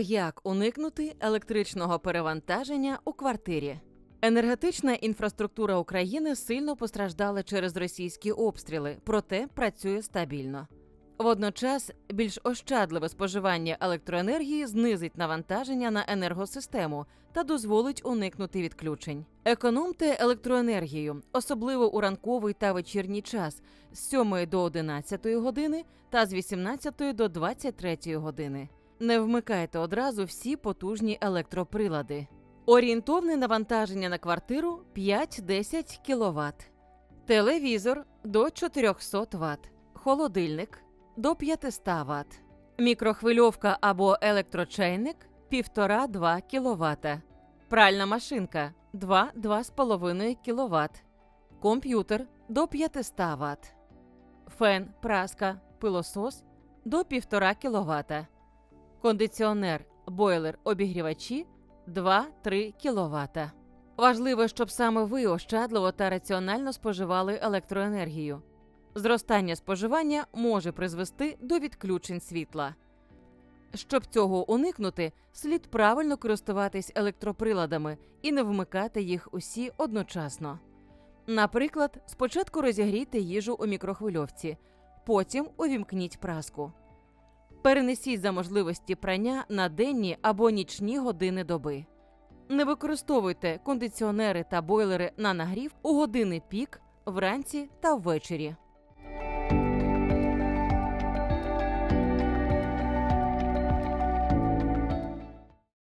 Як уникнути електричного перевантаження у квартирі? Енергетична інфраструктура України сильно постраждала через російські обстріли, проте працює стабільно. Водночас більш ощадливе споживання електроенергії знизить навантаження на енергосистему та дозволить уникнути відключень. Економте електроенергію, особливо у ранковий та вечірній час з 7 до 11 години та з 18 до 23 години. Не вмикайте одразу всі потужні електроприлади. Орієнтовне навантаження на квартиру 5-10 кВт. Телевізор до 400 Вт. Холодильник до 500 Вт. Мікрохвильовка або електрочайник 1,5-2 кВт. Пральна машинка 2-2,5 кВт. Комп'ютер до 500 Вт. Фен, праска, пилосос до 1,5 кВт. Кондиціонер, бойлер, обігрівачі 2-3 кВт. Важливо, щоб саме ви ощадливо та раціонально споживали електроенергію. Зростання споживання може призвести до відключень світла. Щоб цього уникнути, слід правильно користуватись електроприладами і не вмикати їх усі одночасно. Наприклад, спочатку розігрійте їжу у мікрохвильовці, потім увімкніть праску. Перенесіть за можливості прання на денні або нічні години доби. Не використовуйте кондиціонери та бойлери на нагрів у години пік, вранці та ввечері.